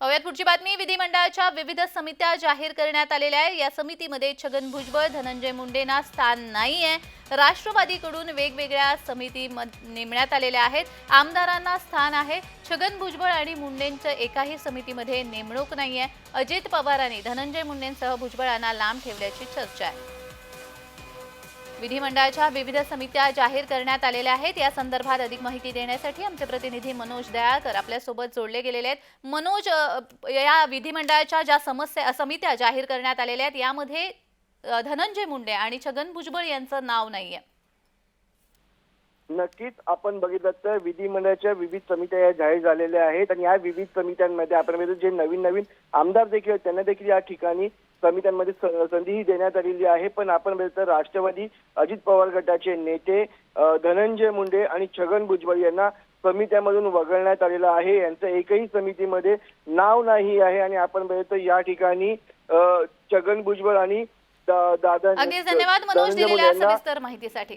पाहूयात पुढची बातमी. विधिमंडळाच्या विविध समित्या जाहीर करण्यात आलेल्या आहे. या समितीमध्ये छगन भुजबळ धनंजय मुंडेंना स्थान नाही आहे राष्ट्रवादीकडून वेगवेगळ्या समिती नेमण्यात आलेल्या आहेत. आमदारांना स्थान आहे. छगन भुजबळ आणि मुंडेंच्या एकाही समितीमध्ये नेमणूक नाही आहे अजित पवारांनी धनंजय मुंडेंसह भुजबळांना लांब ठेवल्याची चर्चा आहे. विधिमंडळाच्या विविध समित्या जाहीर करण्यात आलेल्या आहेत. या संदर्भात अधिक माहिती देण्यासाठी आमचे प्रतिनिधी मनोज दयाळकर आपल्यासोबत जोडले गेलेले आहेत. मनोज या विधिमंडळाच्या ज्या समस्या समित्या जाहीर करण्यात आलेल्या आहेत यामध्ये धनंजय मुंडे आणि छगन भुजबळ यांचं नाव नाहीये. नक्कीच आपण बघितलं तर विधिमंडळाच्या विविध समित्या या जाहीर झालेल्या आहेत आणि या विविध समित्यांमध्ये आपण बघितलं जे नवीन नवीन आमदार देखील आहेत त्यांना देखील या ठिकाणी समित्यांमध्ये संधीही देण्यात आलेली आहे. पण आपण बघितलं तर राष्ट्रवादी अजित पवार गटाचे नेते धनंजय मुंडे आणि छगन भुजबळ यांना समित्यामधून वगळण्यात आलेलं आहे. यांचं एकही समितीमध्ये नाव नाही आहे आणि आपण बघितलं तर या ठिकाणी छगन भुजबळ आणि दादा धन्यवाद मनोज दिलेल्या यांना सविस्तर माहितीसाठी.